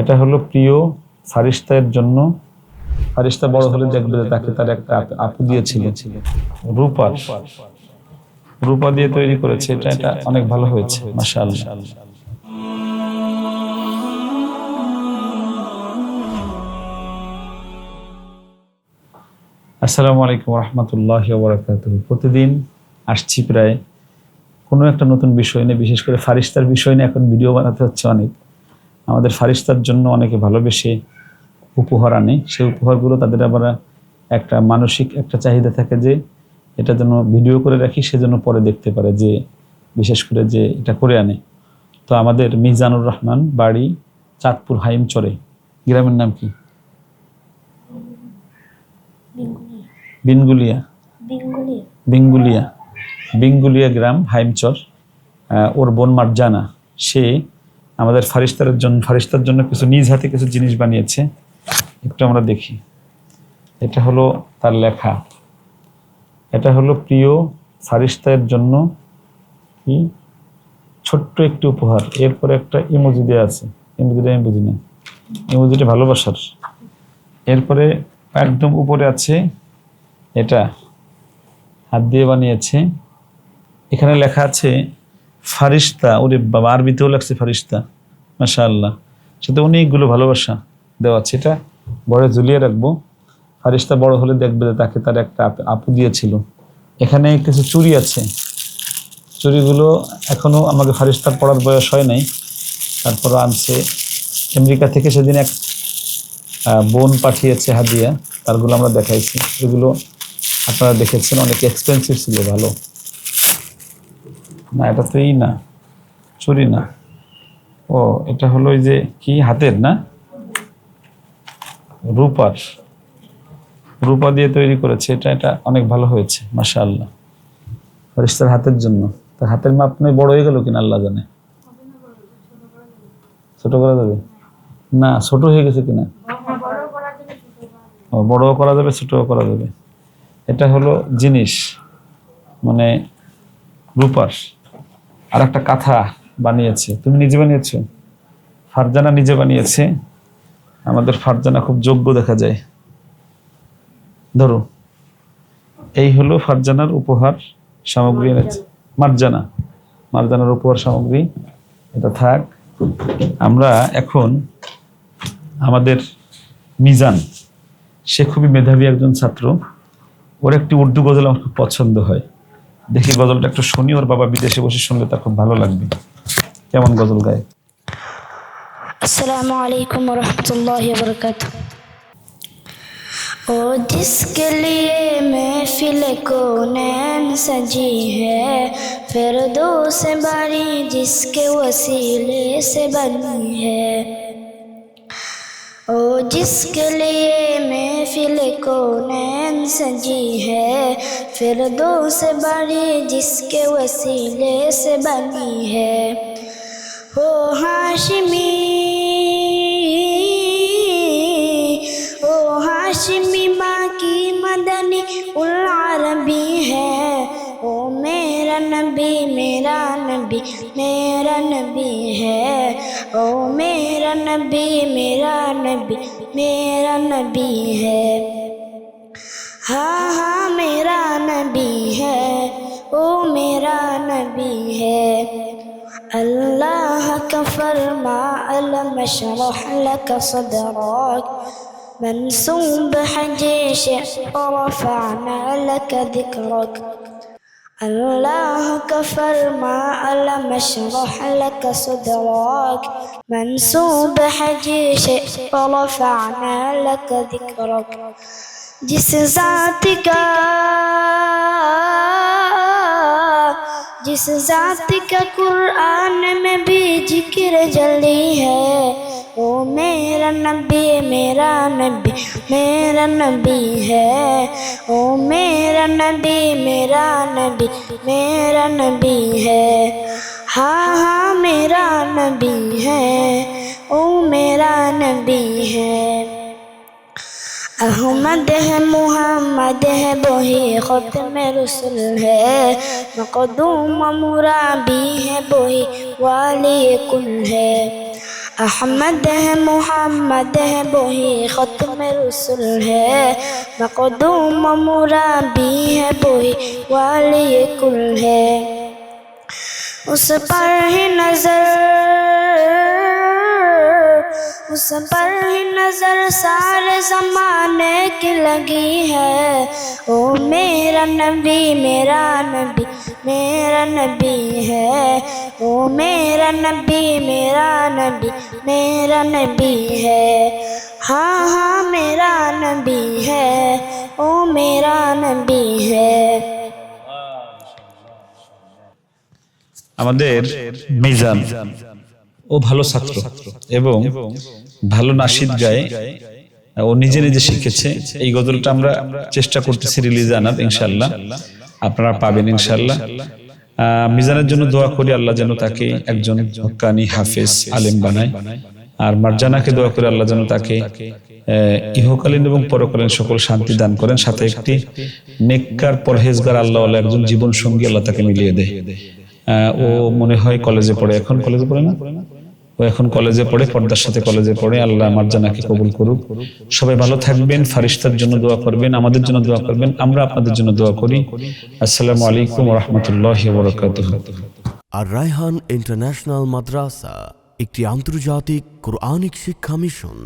এটা হলো প্রিয় ফারিস্তার জন্য। ফারিস্তা বড় হলে দেখবে তাকে তার একটা আপু দিয়েছিল। রূপার। রূপা দিয়ে তৈরি করেছে। এটা এটা অনেক ভালো হয়েছে, মাশাআল্লাহ। আসসালামু আলাইকুম রহমতুল্লাহ প্রতিদিন আসছি প্রায় কোনো একটা নতুন বিষয় নিয়ে বিশেষ করে ফারিস্তার বিষয় নিয়ে এখন ভিডিও বানাতে হচ্ছে অনেক। আমাদের ফারিস্তার জন্য অনেকে ভালোবেসে উপহার আনে। সেই উপহারগুলো তাদের আবার একটা মানসিক একটা চাহিদা থাকে যে এটা যেন ভিডিও করে রাখি সেজন্য পরে দেখতে পারে যে বিশেষ করে যে এটা করে আনে। তো আমাদের মিজানুর রহমান বাড়ি চাঁদপুর হাইম চরে গ্রামের নাম কি? বিনগুলিয়া বিঙ্গুলি বিঙ্গুলিয়া গ্রাম, হাইমচর ওর বোন মার্জানা, সে আমাদের ফারিস্তারের জন্য ফারিস্তার জন্য কিছু নিজ হাতে কিছু জিনিস বানিয়েছে। একটু আমরা দেখি। এটা হলো তার লেখা। এটা হলো প্রিয় ফারিস্তার জন্য কি? ছোট্ট একটি উপহার। এরপরে একটা ইমোজি দেওয়া আছে। ইমোজিটা আমি বুঝি না ইমোজিটা ভালোবাসার। এরপরে একদম উপরে আছে এটা। হাত দিয়ে বানিয়েছে। এখানে লেখা আছে ফারিস্তা ওরে বাবা আরবিতেও লাগছে ফারিস্তা মাশা আল্লাহ সাথে অনেকগুলো ভালোবাসা দেওয়া আছে। এটা ঘরে ঝুলিয়ে রাখব। ফারিস্তা বড় হলে দেখবে যে তাকে তার একটা আপ- দিয়েছিল। এখানে কিছু চুরি আছে। চুড়িগুলো এখনও আমাকে ফারিস্তার পড়ার বয়স হয় নাই। তারপর আনছে আমেরিকা থেকে সেদিন এক বোন পাঠিয়েছে হাদিয়া। তারগুলো আমরা দেখাইছি। এগুলো আপনারা দেখেছেন, অনেক এক্সপেন্সিভ ছিল, ভালো। না, এটা তো এই না চুরি না। ও, এটা হলো ওই যে কি, হাতের না? রূপার। রূপা দিয়ে তৈরি করেছে, এটা এটা অনেক ভালো হয়েছে মাশা আল্লাহ ফরিস্তার হাতের জন্য। তার হাতের মাপ নয়, বড় হয়ে গেল কিনা, আল্লাহ জানে। ছোট করা যাবে? না, ছোট হয়ে গেছে কিনা? বড়ও করা যাবে, ছোটও করা যাবে। এটা হলো জিনিস মানে রূপার। আর একটা কাঁথা বানিয়েছে। তুমি নিজে বানিয়েছো? ফারজানা নিজে বানিয়েছে। আমাদের ফারজানা খুব যোগ্য দেখা যায়। ধরো এই হলো ফারজানার উপহার সামগ্রী এনেছে। মার্জানা। মার্জানার উপহার সামগ্রী। এটা থাক। আমরা এখন আমাদের মিজান সে খুবই মেধাবী একজন ছাত্র। ওর একটি উর্দু গজল আমার খুব পছন্দ হয়। দেখি গজলটা একটু শুনি, ওর বাবা বিদেশে বসে শুনলে তার খুব ভালো লাগবে। কেমন গজল গায়? আসসালামু আলাইকুম রহমতুল্লাহ বরকাত ओ जिसके लिए महफिल को नैन सजी है फिर दो से बारी जिसके वसीले से बनी है او جس کے لیے محفل کو نین سجی ہے، پھر دو سے بڑی جس کے وسیلے سے بنی ہے۔ ہو ہاشمی मेरा नबी मेरा नबी मेरा नबी है ओ मेरा नबी मेरा नबी मेरा नबी है हाँ हाँ मेरा नबी है ओ मेरा नबी है अल्लाह का फरमा अलम शरह लक सदरक منسوب حجيش ورفعنا لك ذكرك اللہ کا فرما اللہ اشرح لکا صدراک منصوب حج شئ ورفعنا لکا ذکرک جس ذات کا جس ذات کا قرآن میں بھی ذکر جلی ہے میرا نبی میرا نبی میرا نبی ہے۔ او میرا نبی میرا نبی میرا نبی ہے۔ ہاں ہاں میرا نبی ہے۔ او میرا نبی ہے۔ احمد ہے، محمد ہے، وہی ختم رسل ہے۔ مقدوم مرابی ہے، وہی والی کل ہے۔ احمد ہے، محمد ہے، وہی ختم رسول ہے۔ مقدوم مرابی ہے، وہی والی کل ہے۔ اس پر ہی نظر، اس پر ہی نظر سارے زمانے کی لگی ہے۔ او میرا نبی میرا نبی میرا نبی ہے۔ है ओ मेरा नबी मेरा नबी मेरा नबी है हाँ हाँ मेरा नबी है ओ मेरा नबी है আমাদের মিজান ও ভালো ছাত্র এবং ভালো নাসিদ গায়ে ও নিজে নিজে শিখেছে এই গজলটা আমরা চেষ্টা করতেছি রিলিজ আনার ইনশাল্লাহ আপনারা পাবেন ইনশাল্লাহ আহ, মিজানের জন্য দোয়া করি, আল্লাহ যেন তাকে একজন হকানি হাফেজ আলেম বানায়। আর মার্জানাকে দোয়া করি, আল্লাহ যেন তাকে ইহকালীন এবং পরকালীন সকল শান্তি দান করেন। সাথে একটি নেককার পরহেজগার আল্লাহ একজন জীবন সঙ্গী আল্লাহ তাকে মিলিয়ে দেয়। ও মনে হয় কলেজে পড়ে, এখন কলেজে পড়ে না? ও এখন কলেজে পড়ে পর্দার সাথে কলেজে পড়ে আল্লাহ আমার জানাকে কবুল করুক। সবাই ভালো থাকবেন ফারিস্তার জন্য দোয়া করবেন আমাদের জন্য দোয়া করবেন আমরা আপনাদের জন্য দোয়া করি। আসসালামু আলাইকুম রহমতুল্লাহ বরকাত আর রায়হান ইন্টারন্যাশনাল মাদ্রাসা একটি আন্তর্জাতিক কোরআনিক শিক্ষা মিশন।